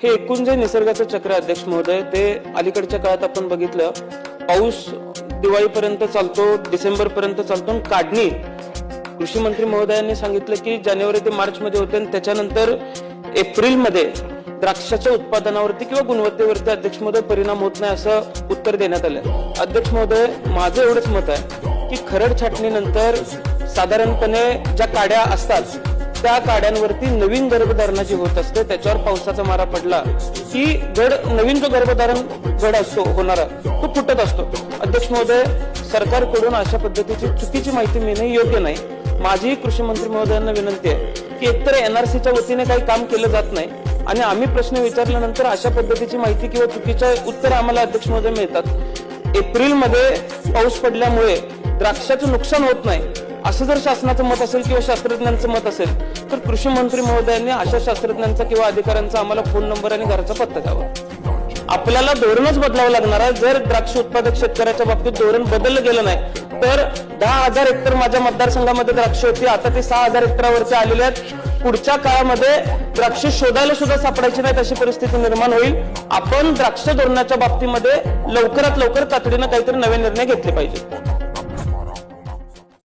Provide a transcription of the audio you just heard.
हे एकूण जे निसर्गाचं चक्र अध्यक्ष महोदय ते अलीकडच्या काळात आपण बघितलं. पाऊस दिवाळीपर्यंत चालतो डिसेंबर पर्यंत चालतो आणि काढणी. कृषी मंत्री महोदयांनी सांगितलं की जानेवारी ते मार्च मध्ये होते आणि त्याच्यानंतर एप्रिलमध्ये द्राक्षाच्या उत्पादनावरती किंवा गुणवत्तेवरती अध्यक्ष महोदय परिणाम होत नाही असं उत्तर देण्यात आलं. अध्यक्ष महोदय माझं एवढंच मत आहे की खरड छाटणीनंतर साधारणपणे ज्या काड्या असतात त्या काड्यांवरती नवीन गर्भधारणा जी होत असते त्याच्यावर पावसाचा मारा पडला की गड नवीन जो गर्भधारण गड असतो होणारा तो फुटत असतो. अध्यक्ष महोदय सरकारकडून अशा पद्धतीची चुकीची माहिती मिळणे योग्य नाही. माझी कृषी मंत्री महोदयांना विनंती आहे की एकतर एनआरसीच्या वतीने काही काम केलं जात नाही आणि आम्ही प्रश्न विचारल्यानंतर अशा पद्धतीची माहिती किंवा चुकीच्या उत्तर आम्हाला अध्यक्ष महोदय मिळतात. एप्रिलमध्ये पाऊस पडल्यामुळे द्राक्षाचं नुकसान होत नाही. असं जर शासनाचं मत असेल किंवा शास्त्रज्ञांचं मत असेल तर कृषी मंत्री महोदयांनी अशा शास्त्रज्ञांचा किंवा अधिकाऱ्यांचा आम्हाला फोन नंबर आणि घराचा पत्ता द्यावा. आपल्याला धोरणच बदलावं लागणार आहे. जर द्राक्ष उत्पादक शेतकऱ्याच्या बाबतीत धोरण बदललं गेलं नाही तर दहा हजार हेक्टर माझ्या मतदारसंघामध्ये द्राक्ष होती. आता ते सहा हजार हेक्टरावरती आलेले आहेत. पुढच्या काळामध्ये द्राक्ष शोधायला सुद्धा सापडायची नाहीत अशी परिस्थिती निर्माण होईल. आपण द्राक्ष धोरणाच्या बाबतीमध्ये लवकरात लवकर तातडीनं काहीतरी नवे निर्णय घेतले पाहिजे